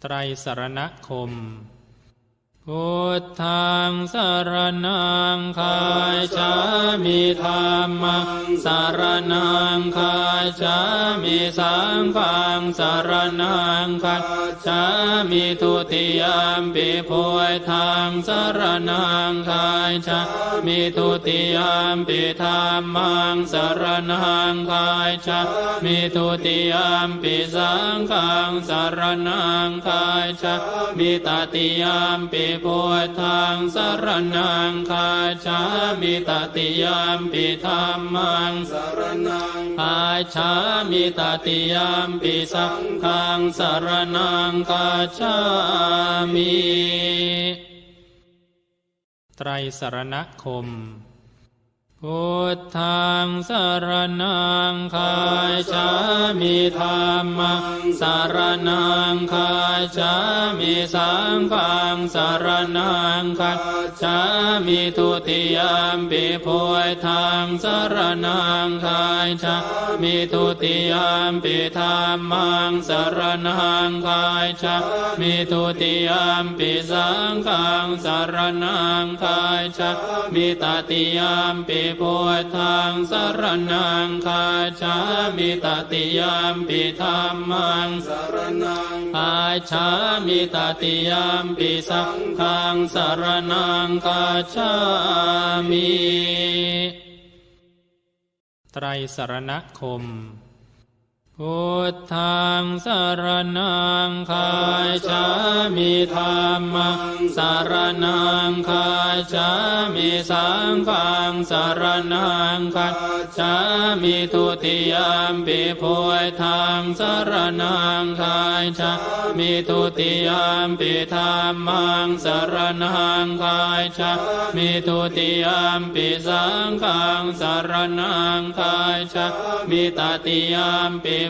ไตรสารณคม พุทธังสารนังคายชามิธรรมังสารนังคายชามิสังฆังสารนังคายชามิทุติยามปิพุทธังสารนังคายชามิทุติยามปิธรรมังสารนังคายชามิทุติยามปิสังฆังสารนังคายชามิตติยามปิพุทธังสารนังคาชามิตติยามปิธรรมังสารนังคาชามิตติยามปิสังฆังสารนังคาชามิไตรสรณคมพุทธังสารนังคาชามิธรรมัง สารนังคายชามิสังฆังสารนังคายชามิทุติยามปิพุทธังสารนังคายชามิทุติยามปิธรรมังสารนังคายชามิทุติยามปิสังฆังสารนังคายชามิตติยามปิพุทธังสารนังคาชามิตติยามปิธรรมังสารณังอาชามิตติยามปิสังฆังสารนังคาชามิไตรสรณคม พุทธังสารนังคายชามิธรรมังสารนังคายชามิสังฆังสารนังคายชามิทุติยามปิพุทธังสารนังคายชามิทุติยามปิธรรมังสารนังคายชามิทุติยามปิสังฆังสารนังคายชามิตติยามปิ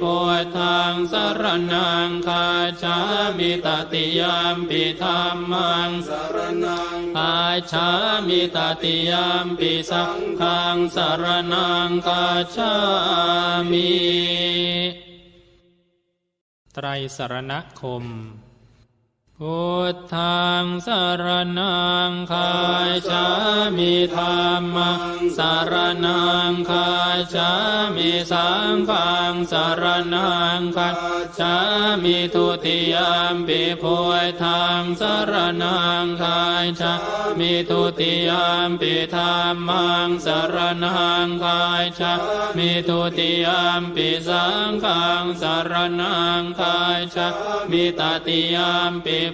พุทธังสารนังคาชามิตติยามปิธรรมังสารนังคาชามิตติยามปิสังฆังสารนังคาชามิไตรสรณคม พุทธังสารนังคายชามิธรรมังสารนังคายชามิสังฆังสารนังคายชามิทุติยามปิพุทธังสารนังคายชามิทุติยามปิธรรมังสารนังคายชามิทุติยามปิสังฆังสารนังคายชามิตติยามปิ